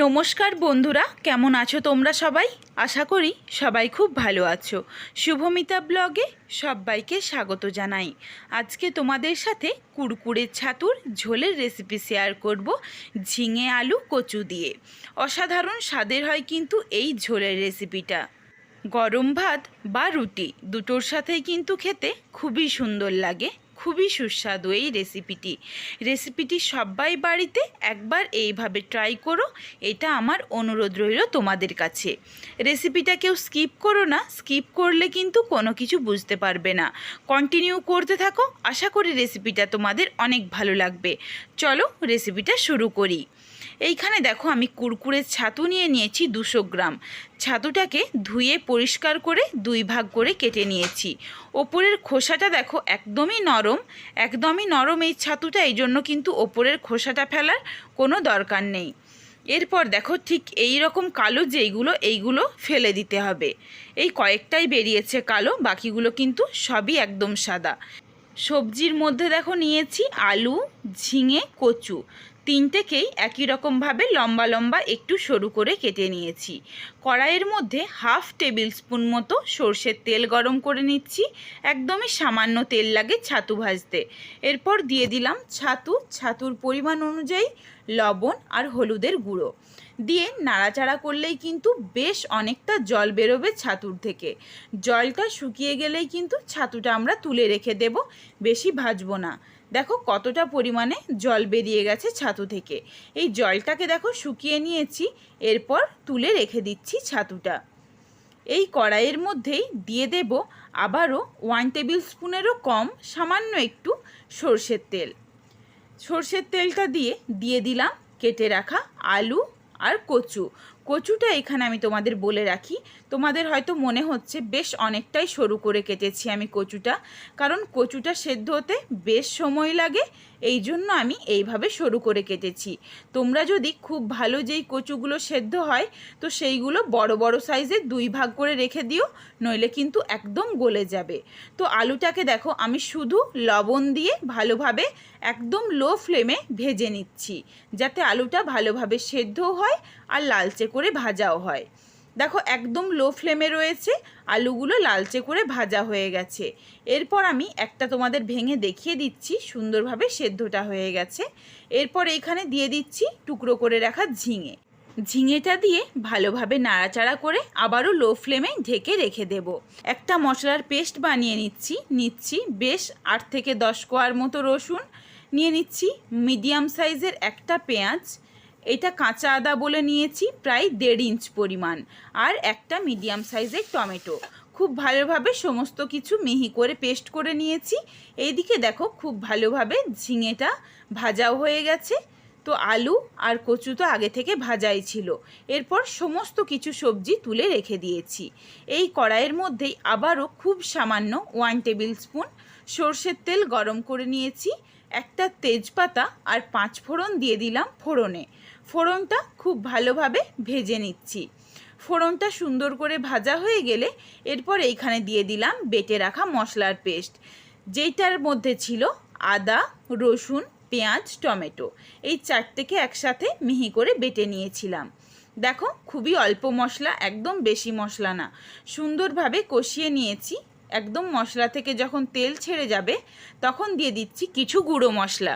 নমস্কার বন্ধুরা, কেমন আছো তোমরা সবাই? আশা করি সবাই খুব ভালো আছো। শুভমিতা ব্লগে সবাইকে স্বাগত জানাই। আজকে তোমাদের সাথে কুরকুরে ছাতুর ঝোলের রেসিপি শেয়ার করব ঝিঙে আলু কচু দিয়ে। অসাধারণ স্বাদের হয় কিন্তু এই ঝোলের রেসিপিটা গরম ভাত বা রুটি দুটোর সাথেই কিন্তু খেতে খুবই সুন্দর লাগে। খুবই সুস্বাদু এই রেসিপিটি রেসিপিটি সবাই বাড়িতে একবার এইভাবে ট্রাই করো, এটা আমার অনুরোধ রইল তোমাদের কাছে। রেসিপিটা কেউ স্কিপ করো না স্কিপ করলে কিন্তু কোনো কিছু বুঝতে পারবে না। কন্টিনিউ করতে থাকো, আশা করি রেসিপিটা তোমাদের অনেক ভালো লাগবে। চলো রেসিপিটা শুরু করি। এইখানে দেখো আমি কুরকুরের ছাতু নিয়ে নিয়েছি দুশো গ্রাম। ছাতুটাকে ধুয়ে পরিষ্কার করে দুই ভাগ করে কেটে নিয়েছি। ওপরের খোসাটা দেখো একদমই নরম একদমই নরম এই ছাতুটা, এই জন্য কিন্তু ওপরের খোসাটা ফেলার কোনো দরকার নেই। এরপর দেখো ঠিক এই রকম কালো যেইগুলো, এইগুলো ফেলে দিতে হবে। এই কয়েকটাই বেরিয়েছে কালো, বাকিগুলো কিন্তু সবই একদম সাদা। সবজির মধ্যে দেখো নিয়েছি আলু, ঝিঙে, কচু। তিনটেকেই একই রকমভাবে লম্বা লম্বা একটু সরু করে কেটে নিয়েছি। কড়াইয়ের মধ্যে হাফ টেবিল স্পুন মতো সর্ষের তেল গরম করে নিচ্ছি। একদমই সামান্য তেল লাগে ছাতু ভাজতে। এরপর দিয়ে দিলাম ছাতু, ছাতুর পরিমাণ অনুযায়ী লবণ আর হলুদের গুঁড়ো। দিয়ে নাড়াচাড়া করলেই কিন্তু বেশ অনেকটা জল বেরোবে ছাতুর থেকে। জলটা শুকিয়ে গেলেই কিন্তু ছাতুটা আমরা তুলে রেখে দেব, বেশি ভাজবো না। দেখো কতটা পরিমাণে জল বেরিয়ে গেছে ছাতু থেকে। এই জলটাকে দেখো শুকিয়ে নিয়েছি, এরপর তুলে রেখে দিচ্ছি ছাতুটা। এই কড়াইয়ের মধ্যেই দিয়ে দেব আবারও ওয়ান টেবিল স্পুনেরও কম, সামান্য একটু সর্ষের তেল। সর্ষের তেলটা দিয়ে দিয়ে দিলাম কেটে রাখা আলু আর কচু। কচুটা এখানে আমি তোমাদের বলে রাখি। তোমাদের হয়তো মনে হচ্ছে বেশ অনেকটাই সরু করে কেটেছি আমি কচুটা, কারণ কচুটা সেদ্ধ হতে বেশ সময় লাগে এই জন্য আমি এইভাবে সরু করে কেটেছি। তোমরা যদি খুব ভালো যেই কচুগুলো সেদ্ধ হয়, তো সেইগুলো বড় বড় সাইজে দুই ভাগ করে রেখে দিও, নইলে কিন্তু একদম গলে যাবে। তো আলুটাকে দেখো, আমি শুধু লবণ দিয়ে ভালোভাবে একদম লো ফ্লেমে ভেজে নিচ্ছি, যাতে আলুটা ভালোভাবে সেদ্ধও হয় আর লালচে করে ভাজাও হয়। দেখো, একদম লো ফ্লেমে রয়েছে, আলুগুলো লালচে করে ভাজা হয়ে গেছে। এরপর আমি একটা তোমাদের ভেঙে দেখিয়ে দিচ্ছি, সুন্দরভাবে সেদ্ধটা হয়ে গেছে। এরপর এইখানে দিয়ে দিচ্ছি টুকরো করে রাখা ঝিঙে। ঝিঙেটা দিয়ে ভালোভাবে নাড়াচাড়া করে আবারও লো ফ্লেমে ঢেকে রেখে দেব। একটা মশলার পেস্ট বানিয়ে নিচ্ছি নিচ্ছি বেশ আট থেকে দশ কোয়ার মতো রসুন। নিয়ে নিচ্ছি মিডিয়াম সাইজের একটা পেঁয়াজ। এটা কাঁচা আদা বলে নিয়েছি, প্রায় দেড় ইঞ্চ পরিমাণ। আর একটা মিডিয়াম সাইজের টমেটো। খুব ভালোভাবে সমস্ত কিছু মিহি করে পেস্ট করে নিয়েছি। এইদিকে দেখো খুব ভালোভাবে ঝিঙেটা ভাজাও হয়ে গেছে। তো আলু আর কচু তো আগে থেকে ভাজাই ছিল। এরপর সমস্ত কিছু সবজি তুলে রেখে দিয়েছি। এই কড়াইয়ের মধ্যেই আবারও খুব সামান্য ওয়ান টেবিল স্পুন সর্ষের তেল গরম করে নিয়েছি। একটা তেজপাতা আর পাঁচ ফোড়ন দিয়ে দিলাম ফোড়নে। ফোড়নটা খুব ভালোভাবে ভেজে নিচ্ছি। ফোড়নটা সুন্দর করে ভাজা হয়ে গেলে এরপর এইখানে দিয়ে দিলাম বেটে রাখা মশলার পেস্ট। যেইটার মধ্যে ছিল আদা, রসুন, পেঁয়াজ, টমেটো। এই চারটেকে একসাথে মিহি করে বেটে নিয়েছিলাম। দেখো, খুবই অল্প মশলা, একদম বেশি মশলা না। সুন্দরভাবে কষিয়ে নিয়েছি। একদম মশলা থেকে যখন তেল ছেড়ে যাবে, তখন দিয়ে দিচ্ছি কিছু গুঁড়ো মশলা।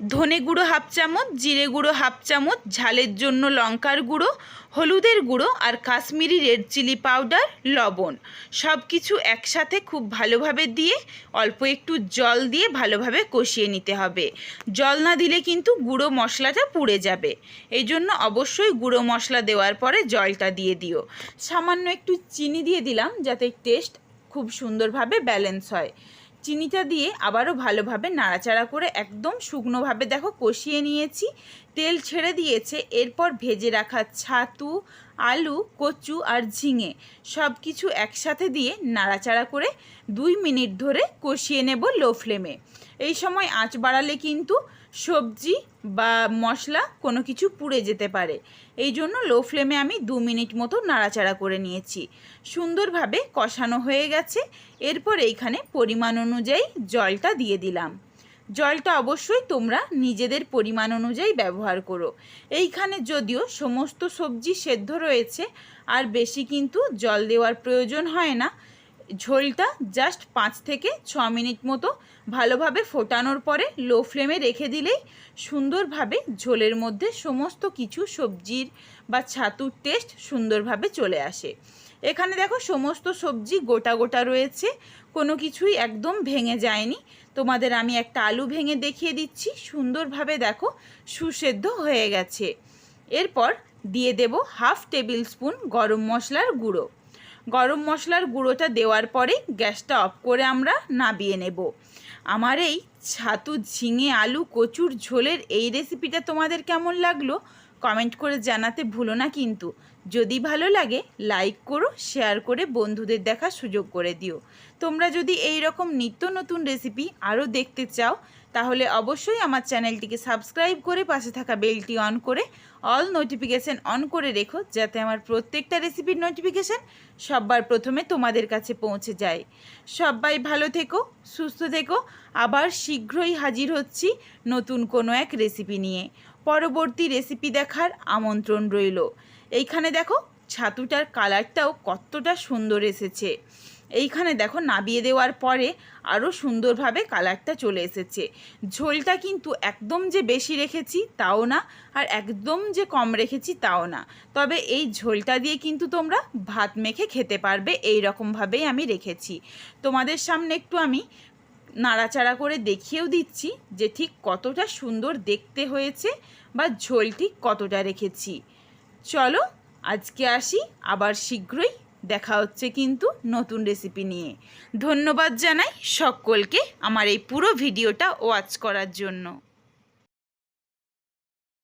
ধনে গুঁড়ো হাফ চামচ, জিরে গুঁড়ো হাফ চামচ, ঝালের জন্য লঙ্কার গুঁড়ো, হলুদের গুঁড়ো আর কাশ্মীরি রেড চিলি পাউডার, লবণ। সব কিছু একসাথে খুব ভালোভাবে দিয়ে, অল্প একটু জল দিয়ে ভালোভাবে কষিয়ে নিতে হবে। জল না দিলে কিন্তু গুঁড়ো মশলাটা পুড়ে যাবে। এই জন্য অবশ্যই গুঁড়ো মশলা দেওয়ার পরে জলটা দিয়ে দিও। সামান্য একটু চিনি দিয়ে দিলাম যাতে টেস্ট খুব সুন্দরভাবে ব্যালেন্স হয়। চিনিটা দিয়ে আবারও ভালোভাবে নাড়াচাড়া করে একদম শুকনোভাবে দেখো কষিয়ে নিয়েছি। তেল ছেড়ে দিয়েছে, এরপর ভেজে রাখা ছাতু, আলু, কচু আর ঝিঙে সব কিছু একসাথে দিয়ে নাড়াচাড়া করে দুই মিনিট ধরে কষিয়ে নেব লো ফ্লেমে। এই সময় আঁচ বাড়ালে কিন্তু সবজি বা মশলা কোনো কিছু পুড়ে যেতে পারে। এই জন্য লো ফ্লেমে আমি দু মিনিট মতো নাড়াচাড়া করে নিয়েছি। সুন্দরভাবে কষানো হয়ে গেছে। এরপর এইখানে পরিমাণ অনুযায়ী জলটা দিয়ে দিলাম। জলটা অবশ্যই তোমরা নিজেদের পরিমাণ অনুযায়ী ব্যবহার করো। এইখানে যদিও সমস্ত সবজি সেদ্ধ রয়েছে, আর বেশি কিন্তু জল দেওয়ার প্রয়োজন হয় না। ঝোলটা জাস্ট পাঁচ থেকে ছ মিনিট মতো ভালোভাবে ফোটানোর পরে লো ফ্লেমে রেখে দিলেই সুন্দরভাবে ঝোলের মধ্যে সমস্ত কিছু সবজির বা ছাতুর টেস্ট সুন্দরভাবে চলে আসে। এখানে দেখো সমস্ত সবজি গোটা গোটা রয়েছে, কোনো কিছুই একদম ভেঙে যায়নি। তোমাদের আমি একটা আলু ভেঙে দেখিয়ে দিচ্ছি, সুন্দরভাবে দেখো সুসেদ্ধ হয়ে গেছে। এরপর দিয়ে দেব হাফ টেবিল স্পুন গরম মশলার গুঁড়ো। গরম মশলার গুঁড়োটা দেওয়ার পরে গ্যাসটা অফ করে আমরা নাবিয়ে নেব। আমার এই ছাতু ঝিঙে আলু কচুর ঝোলের এই রেসিপিটা তোমাদের কেমন লাগল? কমেন্ট করে জানাতে ভুলো না কিন্তু। যদি ভালো লাগে লাইক করো শেয়ার করে বন্ধুদের দেখার সুযোগ করে দিও। তোমরা যদি এই রকম নিত্য নতুন রেসিপি আরও দেখতে চাও, তাহলে অবশ্যই আমার চ্যানেলটিকে সাবস্ক্রাইব করে পাশে থাকা বেলটি অন করে অল নোটিফিকেশান অন করে রেখো, যাতে আমার প্রত্যেকটা রেসিপির নোটিফিকেশান সবার প্রথমে তোমাদের কাছে পৌঁছে যায়। সবাই ভালো থেকো, সুস্থ থেকো, আবার শীঘ্রই হাজির হচ্ছি নতুন কোনো এক রেসিপি নিয়ে। পরবর্তী রেসিপি দেখার আমন্ত্রণ রইল। এইখানে দেখো ছাতুটার কালারটাও কতটা সুন্দর এসেছে। এইখানে দেখো নাবিয়ে দেওয়ার পরে আরও সুন্দরভাবে কালারটা চলে এসেছে। ঝোলটা কিন্তু একদম যে বেশি রেখেছি তাও না, আর একদম যে কম রেখেছি তাও না। তবে এই ঝোলটা দিয়ে কিন্তু তোমরা ভাত মেখে খেতে পারবে এই রকমভাবেই আমি রেখেছি। তোমাদের সামনে একটু আমি নাড়াচাড়া করে দেখিয়েও দিচ্ছি যে ঠিক কতটা সুন্দর দেখতে হয়েছে বা ঝোল ঠিক কতটা রেখেছি। চলো আজকে আসি, আবার শীঘ্রই দেখা হচ্ছে কিন্তু নতুন রেসিপি নিয়ে। ধন্যবাদ জানাই সকলকে আমার এই পুরো ভিডিওটা ওয়াচ করার জন্য।